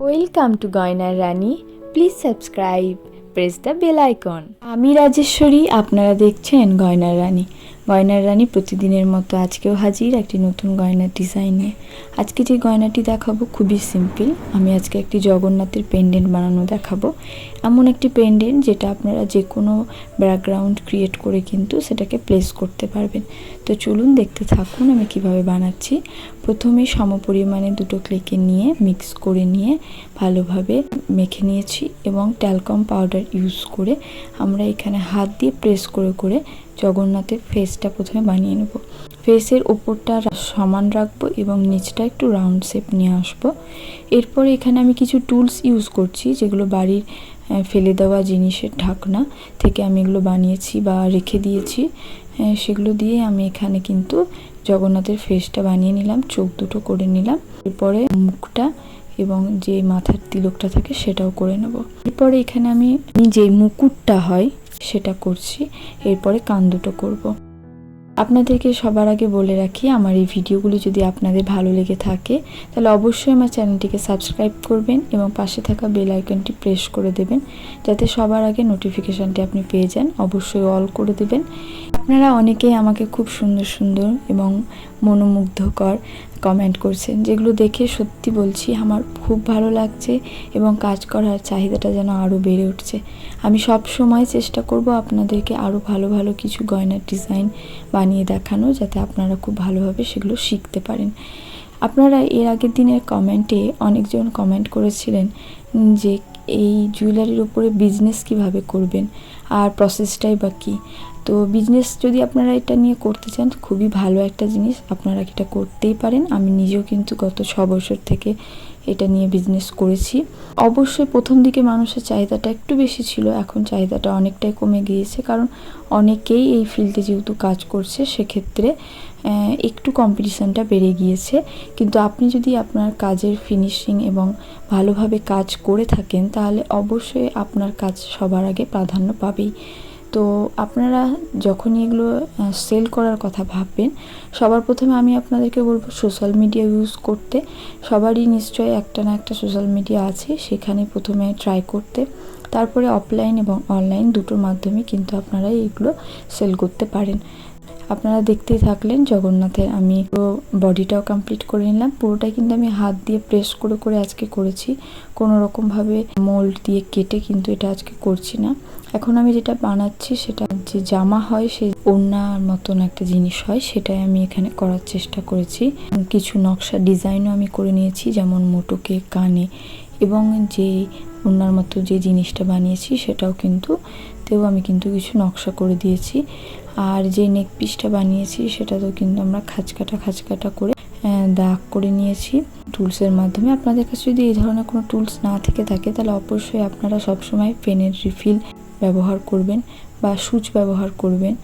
Welcome to গয়নার রানী please subscribe press the bell icon আমি রাজেশ্বরী, আপনারা দেখছেন গয়নার রানী গয়নার রানী প্রতিদিনের মতো আজকেও হাজির একটি নতুন গয়নার ডিজাইন। আজকে যে গয়নাটি দেখাবো খুবই সিম্পল। আমি আজকে একটি জগন্নাথের পেন্ডেন্ট বানানো দেখাবো। এমন একটি পেন্ডেন্ট যেটা আপনারা যে কোনো ব্যাকগ্রাউন্ড ক্রিয়েট করে কিন্তু সেটাকে প্লেস করতে পারবেন। তো চলুন দেখতে থাকুন আমি কীভাবে বানাচ্ছি। প্রথমে সমপরিমাণে দুটো ক্লিকে নিয়ে মিক্স করে নিয়ে ভালোভাবে মেখে নিয়েছি এবং ট্যালকম পাউডার ইউজ করে আমরা এখানে হাত দিয়ে প্রেস করে করে জগন্নাথের ফেসটা প্রথমে বানিয়ে নেব। ফেসের ওপরটা সমান রাখব এবং নিচটা একটু রাউন্ড শেপ নিয়ে আসব। এরপরে এখানে আমি কিছু টুলস ইউজ করছি, যেগুলো বাড়ির ফেলে দেওয়া জিনিসের ঢাকনা থেকে আমি এগুলো বানিয়েছি বা রেখে দিয়েছি। সেগুলো দিয়ে আমি এখানে কিন্তু জগন্নাথের ফেসটা বানিয়ে নিলাম, চোখ দুটো করে নিলাম। এরপরে মুখটা এবং যে মাথার তিলকটা থাকে সেটাও করে নেব। এরপরে এখানে আমি যে মুকুটটা হয় সেটা করছি, এরপরে কান দুটো করব। আপনাদেরকে সবার আগে বলে রাখি, আমার এই ভিডিওগুলি যদি আপনাদের ভালো লেগে থাকে, তাহলে অবশ্যই আমার চ্যানেলটিকে সাবস্ক্রাইব করবেন এবং পাশে থাকা বেল আইকনটি প্রেস করে দেবেন, যাতে সবার আগে নোটিফিকেশানটি আপনি পেয়ে যান, অবশ্যই অল করে দেবেন আপনারা অনেকেই আমাকে খুব সুন্দর সুন্দর এবং মনোমুগ্ধকর কমেন্ট করছেন, যেগুলো দেখে সত্যি বলছি আমার খুব ভালো লাগছে এবং কাজ করার চাহিদাটা যেন আরও বেড়ে উঠছে। আমি সব সময় চেষ্টা করব আপনাদেরকে আরও ভালো ভালো কিছু গয়নার ডিজাইন বানিয়ে দেখানো, যাতে আপনারা খুব ভালোভাবে সেগুলো শিখতে পারেন। আপনারা এর আগের দিনের কমেন্টে অনেকজন কমেন্ট করেছিলেন যে এই জুয়েলারির উপরে বিজনেস কীভাবে করবেন, আর প্রসেসটাই বা কী? তো বিজনেস যদি আপনারা এটা নিয়ে করতে চান খুবই ভালো একটা জিনিস। আপনারা এটা করতেই পারেন। আমি নিজেও কিন্তু গত ছ বছর থেকে এটা নিয়ে বিজনেস করেছি। অবশ্যই প্রথম দিকে মানুষের চাহিদাটা একটু বেশি ছিল। এখন চাহিদাটা অনেকটাই কমে গিয়েছে। কারণ অনেকেই এই ফিল্ডে যেহেতু কাজ করছে, সেক্ষেত্রে একটু কম্পিটিশানটা বেড়ে গিয়েছে। কিন্তু আপনি যদি আপনার কাজের ফিনিশিং এবং ভালোভাবে কাজ করে থাকেন, তাহলে অবশ্যই আপনার কাজ সবার আগে প্রাধান্য পাবেই। তো আপনারা যখনই এগুলো সেল করার কথা ভাববেন, সবার প্রথমে আমি আপনাদেরকে বলব সোশ্যাল মিডিয়া ইউজ করতে। সবারই নিশ্চয়ই একটা না একটা সোশ্যাল মিডিয়া আছে, সেখানে প্রথমে ট্রাই করতে। তারপরে অফলাইন এবং অনলাইন দুটোর মাধ্যমে কিন্তু আপনারা এইগুলো সেল করতে পারেন। আপনারা দেখতেই থাকলেন জগন্নাথের। আমি বডিটাও কমপ্লিট করে নিলাম। পুরোটাই কিন্তু আমি হাত দিয়ে প্রেস করে করে আজকে করেছি। কোনো রকমভাবে মোল্ড দিয়ে কেটে কিন্তু এটা আজকে করছি না। এখন আমি যেটা বানাচ্ছি সেটা যে জামা হয় সেই ওড়নার মতন একটা জিনিস হয়, সেটাই আমি এখানে করার চেষ্টা করেছি। কিছু নকশা ডিজাইনও আমি করে নিয়েছি, যেমন মোটোকে, কানে এবং যে ওড়নার মতো যে জিনিসটা বানিয়েছি সেটাও কিন্তু তেও আমি কিন্তু কিছু নকশা করে দিয়েছি। আর যে নেক পিসটা বানিয়েছি সেটাতেও কিন্তু আমরা খাঁচকাটা খাঁচকাটা করে দাগ করে নিয়েছি। টুলসের মাধ্যমে আপনাদের কাছে যদি এই ধরনের কোনো টুলস না থেকে থাকে, তাহলে অবশ্যই আপনারা সবসময় পেনের রিফিল ব্যবহার করবেন বা সুচ ব্যবহার করবেন।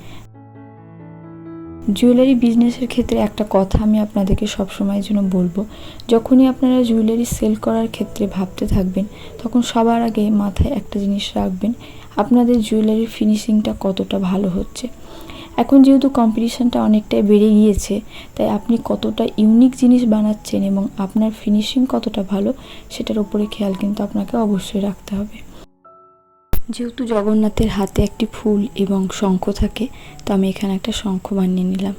জুয়েলারি বিজনেসের ক্ষেত্রে একটা কথা আমি আপনাদেরকে সবসময়ের জন্য বলব। যখনই আপনারা জুয়েলারি সেল করার ক্ষেত্রে ভাবতে থাকবেন, তখন সবার আগে মাথায় একটা জিনিস রাখবেন, আপনাদের জুয়েলারির ফিনিশিংটা কতটা ভালো হচ্ছে। এখন যেহেতু কম্পিটিশানটা অনেকটাই বেড়ে গিয়েছে, তাই আপনি কতটা ইউনিক জিনিস বানাচ্ছেন এবং আপনার ফিনিশিং কতটা ভালো, সেটার উপরে খেয়াল কিন্তু আপনাকে অবশ্যই রাখতে হবে। যেহেতু জগন্নাথের হাতে একটি ফুল এবং শঙ্খ থাকে, তো আমি এখানে একটা শঙ্খ বানিয়ে নিলাম।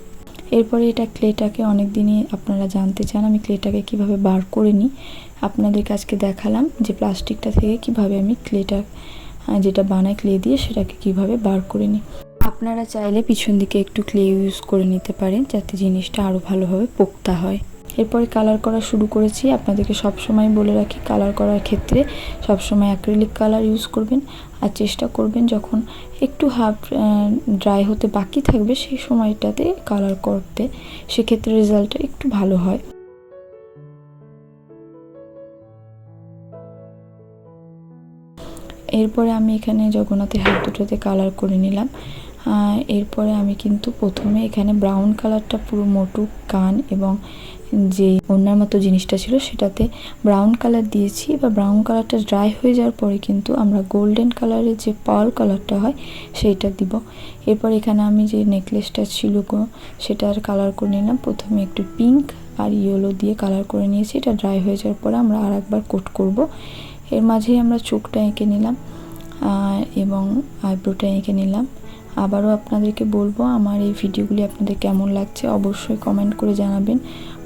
এরপরে এটা ক্লেটাকে অনেক দিনই আপনারা জানতে চান আমি ক্লেটাকে কীভাবে বার করে নিই। আপনাদের কাছকে দেখালাম যে প্লাস্টিকটা থেকে কীভাবে আমি ক্লেটা যেটা বানাই ক্লে দিয়ে সেটাকে কীভাবে বার করে নিই। আপনারা চাইলে পিছন দিকে একটু ক্লে ইউজ করে নিতে পারেন যাতে জিনিসটা আরও ভালোভাবে পোক্তা হয়। এরপরে কালার করা শুরু করেছি। আপনাদেরকে সবসময় বলে রাখি কালার করার ক্ষেত্রে সবসময় অ্যাক্রিলিক কালার ইউজ করবেন। আর চেষ্টা করবেন যখন একটু হাফ ড্রাই হতে বাকি থাকবে সেই সময়টাতে কালার করতে। সেক্ষেত্রে রেজাল্টটা একটু ভালো হয়। এরপরে আমি এখানে জগন্নাথের হাত দুটোতে কালার করে নিলাম। এরপরে আমি কিন্তু প্রথমে এখানে ব্রাউন কালারটা পুরো মোটু, কান এবং যে অন্যার মতো জিনিসটা ছিল সেটাতে ব্রাউন কালার দিয়েছি। বা ব্রাউন কালারটা ড্রাই হয়ে যাওয়ার পরে কিন্তু আমরা গোল্ডেন কালারের যে পার্ল কালারটা হয়, সেইটা দিব। এরপর এখানে আমি যে নেকলেসটা ছিল সেটার কালার করে নিলাম। প্রথমে একটু পিঙ্ক আর ইয়েলো দিয়ে কালার করে নিয়েছি। এটা ড্রাই হয়ে যাওয়ার পরে আমরা আর একবার কোট করব। এর মাঝেই আমরা চোখটা এঁকে নিলাম এবং আইব্রোটা এঁকে নিলাম। আবারও আপনাদেরকে বলব, আমার এই ভিডিওগুলি আপনাদের কেমন লাগছে অবশ্যই কমেন্ট করে জানাবেন।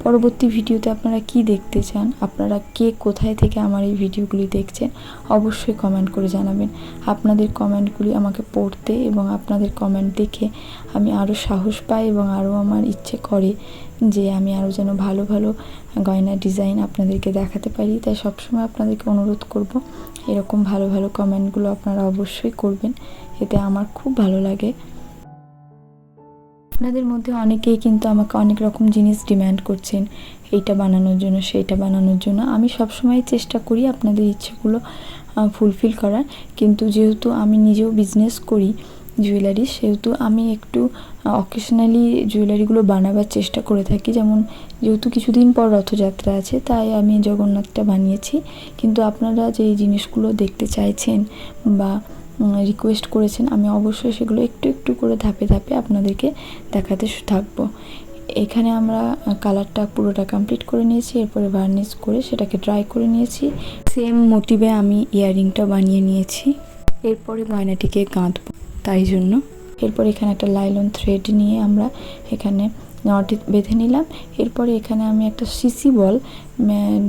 পরবর্তী ভিডিওতে আপনারা কি দেখতে চান? আপনারা কে কোথায় থেকে আমার এই ভিডিওগুলি দেখছেন? অবশ্যই কমেন্ট করে জানাবেন। আপনাদের কমেন্টগুলি আমাকে পড়তে এবং আপনাদের কমেন্ট দেখে আমি আরও সাহস পাই এবং আরও আমার ইচ্ছে করে যে আমি আরও যেন ভালো ভালো গয়নার ডিজাইন আপনাদেরকে দেখাতে পারি। তাই সবসময় আপনাদেরকে অনুরোধ করব, এরকম ভালো ভালো কমেন্টগুলো আপনারা অবশ্যই করবেন। এতে আমার খুব ভালো লাগে। আপনাদের মধ্যে অনেকেই কিন্তু আমাকে অনেক রকম জিনিস ডিম্যান্ড করছেন, এইটা বানানোর জন্য, সেইটা বানানোর জন্য। আমি সবসময় চেষ্টা করি আপনাদের ইচ্ছেগুলো ফুলফিল করার। কিন্তু যেহেতু আমি নিজেও বিজনেস করি জুয়েলারি সেহেতু আমি একটু অকেশনালি জুয়েলারিগুলো বানাবার চেষ্টা করে থাকি। যেমন যেহেতু কিছুদিন পর রথযাত্রা আছে, তাই আমি জগন্নাথটা বানিয়েছি। কিন্তু আপনারা যে জিনিসগুলো দেখতে চাইছেন বা রিকোয়েস্ট করেছেন, আমি অবশ্যই সেগুলো একটু একটু করে ধাপে ধাপে আপনাদেরকে দেখাতে থাকব। এখানে আমরা কালারটা পুরোটা কমপ্লিট করে নিয়েছি, এরপরে ভার্নিশ করে সেটাকে ড্রাই করে নিয়েছি। সেম মোটিভে আমি ইয়াররিংটা বানিয়ে নিয়েছি। এরপরে গয়নাটিকে গাঁথবো, তাই জন্য। এরপর এখানে একটা লাইলন থ্রেড নিয়ে আমরা এখানে নট বেঁধে নিলাম। এরপরে এখানে আমি একটা সিসি বল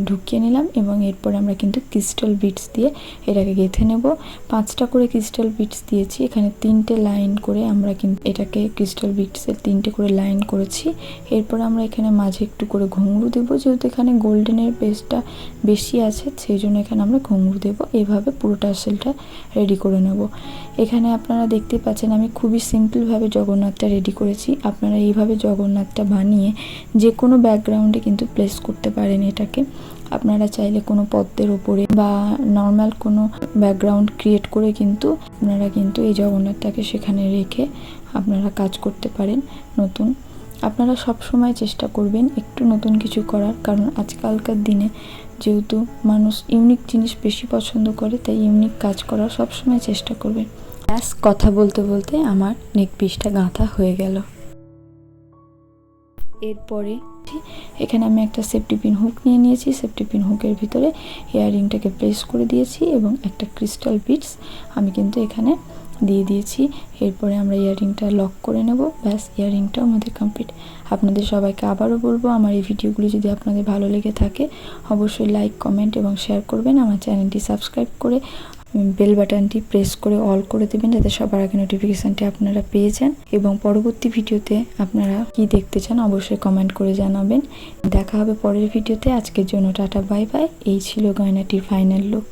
ঢুকিয়ে নিলাম এবং এরপরে আমরা কিন্তু ক্রিস্টাল বিটস দিয়ে এটাকে গেঁথে নেব। পাঁচটা করে ক্রিস্টাল বিটস দিয়েছি। এখানে তিনটে লাইন করে আমরা কিন্তু এটাকে ক্রিস্টাল বিটসের তিনটে করে লাইন করেছি। এরপর আমরা এখানে মাঝে একটু করে ঘুঙরু দেবো, যেহেতু এখানে গোল্ডেনের পেস্টটা বেশি আছে, সেই জন্য এখানে আমরা ঘুঙরু দেবো। এভাবে পুরো টাসেলটা রেডি করে নেব। এখানে আপনারা দেখতে পাচ্ছেন আমি খুবই সিম্পলভাবে জগন্নাথটা রেডি করেছি। আপনারা এইভাবে জগন্নাথটা বানিয়ে যে কোনো ব্যাকগ্রাউন্ডে কিন্তু প্লেস করতে পারেন এটাকে। আপনারা চাইলে কোনো পদ্মের ওপরে বা নর্মাল কোনো ব্যাকগ্রাউন্ড ক্রিয়েট করে কিন্তু আপনারা কিন্তু এই জগন্নাথটাকে সেখানে রেখে আপনারা কাজ করতে পারেন নতুন। আপনারা সব সময় চেষ্টা করবেন একটু নতুন কিছু করার, কারণ আজকালকার দিনে যেহেতু মানুষ ইউনিক জিনিস বেশি পছন্দ করে, তাই ইউনিক কাজ করার সবসময় চেষ্টা করবেন। ব্যাস, কথা বলতে বলতে আমার নেক পিসটা গাঁথা হয়ে গেল। এরপরে এখানে আমি একটা সেফটি পিন হুক নিয়ে নিয়েছি। সেফটি পিন হুকের ভিতরে ইয়াররিংটাকে প্লেস করে দিয়েছি এবং একটা ক্রিস্টাল বিটস আমি কিন্তু এখানে দিয়ে দিয়েছি। এরপরে আমরা ইয়াররিংটা লক করে নেব। ব্যাস ইয়াররিংটাও আমাদের কমপ্লিট আপনাদের সবাইকে আবারও বলব, আমার এই ভিডিওগুলি যদি আপনাদের ভালো লেগে থাকে, অবশ্যই লাইক কমেন্ট এবং শেয়ার করবেন। আমার চ্যানেলটি সাবস্ক্রাইব করে বেল বাটনটি প্রেস করে অল করে দেবেন যাতে সবার আগে নোটিফিকেশানটি আপনারা পেয়ে যান এবং পরবর্তী ভিডিওতে আপনারা কি দেখতে চান অবশ্যই কমেন্ট করে জানাবেন। দেখা হবে পরের ভিডিওতে। আজকের জন্য টাটা বাই বাই এই ছিল গয়নাটির ফাইনাল লুক